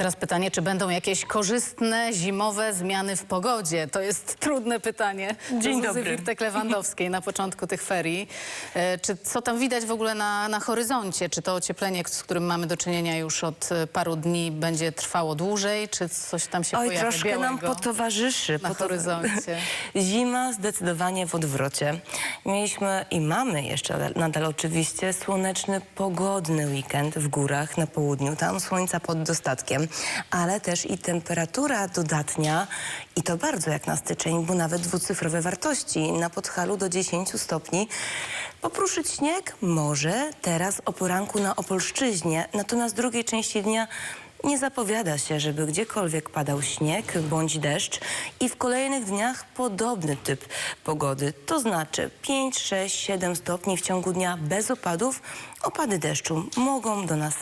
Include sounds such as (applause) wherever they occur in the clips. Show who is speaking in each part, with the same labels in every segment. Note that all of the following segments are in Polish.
Speaker 1: Teraz pytanie, czy będą jakieś korzystne, zimowe zmiany w pogodzie? To jest trudne pytanie.
Speaker 2: Dzień dobry.
Speaker 1: Wirtek-Lewandowskiej na początku tych ferii. E, Czy co tam widać w ogóle na, na horyzoncie? Czy to ocieplenie, z którym mamy do czynienia już od e, paru dni, będzie trwało dłużej? Czy coś tam się
Speaker 2: Oj,
Speaker 1: pojawi
Speaker 2: troszkę nam
Speaker 1: białego?
Speaker 2: potowarzyszy.
Speaker 1: na horyzoncie. (laughs)
Speaker 2: Zima zdecydowanie w odwrocie. Mieliśmy i mamy jeszcze nadal oczywiście słoneczny, pogodny weekend w górach na południu. Tam słońca pod dostatkiem, ale też i temperatura dodatnia i to bardzo jak na styczeń, bo nawet dwucyfrowe wartości. Na Podhalu do 10 stopni. Popruszyć śnieg może teraz o poranku na Opolszczyźnie, natomiast drugiej części dnia nie zapowiada się, żeby gdziekolwiek padał śnieg bądź deszcz i w kolejnych dniach podobny typ pogody. To znaczy 5, 6, 7 stopni w ciągu dnia bez opadów. Opady deszczu mogą do nas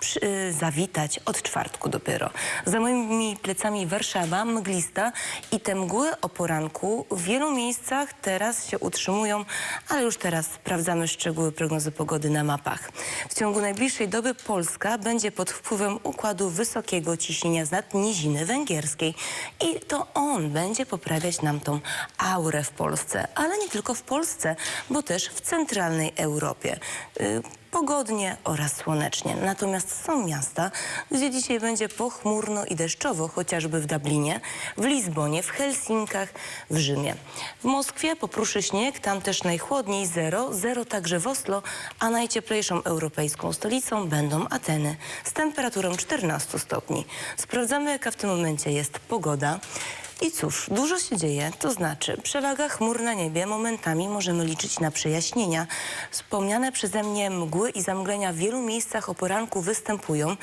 Speaker 2: przy, zawitać od czwartku dopiero. Za moimi plecami Warszawa, mglista i te mgły o poranku w wielu miejscach teraz się utrzymują, ale już teraz sprawdzamy szczegóły prognozy pogody na mapach. W ciągu najbliższej doby Polska będzie pod wpływem układu wysokiego ciśnienia z nad niziny węgierskiej i to on będzie poprawiać nam tą aurę w Polsce, ale nie tylko w Polsce, bo też w centralnej Europie. Y, pogodnie oraz słonecznie. Natomiast są miasta, gdzie dzisiaj będzie pochmurno i deszczowo, chociażby w Dublinie, w Lizbonie, w Helsinkach, w Rzymie. W Moskwie popruszy śnieg, tam też najchłodniej zero, zero także w Oslo, a najcieplejszą europejską stolicą będą Ateny z temperaturą 14 stopni. Sprawdzamy, jaka w tym momencie jest pogoda. I cóż, dużo się dzieje, to znaczy przewaga chmur na niebie, momentami możemy liczyć na przejaśnienia. Wspomniane przeze mnie mgły i zamglenia w wielu miejscach o poranku występują.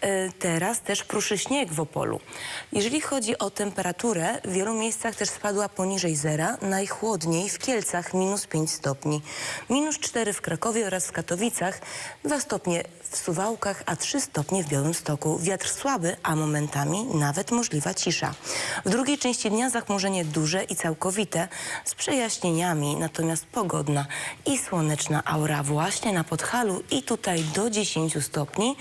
Speaker 2: E, Teraz też pruszy śnieg w Opolu. Jeżeli chodzi o temperaturę, w wielu miejscach też spadła poniżej zera, najchłodniej w Kielcach minus 5 stopni, minus 4 w Krakowie oraz w Katowicach, 2 stopnie w Suwałkach, a 3 stopnie w Białymstoku. Wiatr słaby, a momentami nawet możliwa cisza. W drugiej części dnia zachmurzenie duże i całkowite z przejaśnieniami, natomiast pogodna i słoneczna aura właśnie na Podhalu i tutaj do 10 stopni.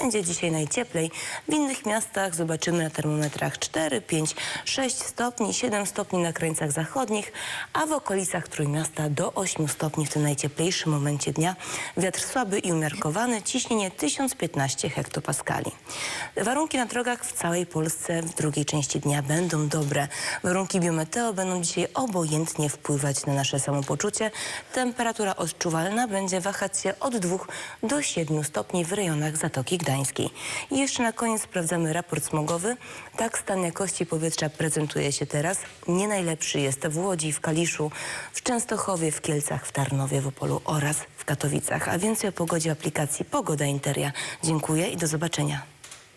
Speaker 2: Będzie dzisiaj najcieplej. W innych miastach zobaczymy na termometrach 4, 5, 6 stopni, 7 stopni na krańcach zachodnich, a w okolicach Trójmiasta do 8 stopni w tym najcieplejszym momencie dnia. Wiatr słaby i umiarkowany, ciśnienie 1015 hektopaskali. Warunki na drogach w całej Polsce w drugiej części dnia będą dobre. Warunki biometeo będą dzisiaj obojętnie wpływać na nasze samopoczucie. Temperatura odczuwalna będzie wahać się od 2 do 7 stopni w rejonach Zatoki Gdańskiej. I jeszcze na koniec sprawdzamy raport smogowy. Tak stan jakości powietrza prezentuje się teraz. Nie najlepszy jest w Łodzi, w Kaliszu, w Częstochowie, w Kielcach, w Tarnowie, w Opolu oraz w Katowicach. A więcej o pogodzie aplikacji Pogoda Interia. Dziękuję i do zobaczenia.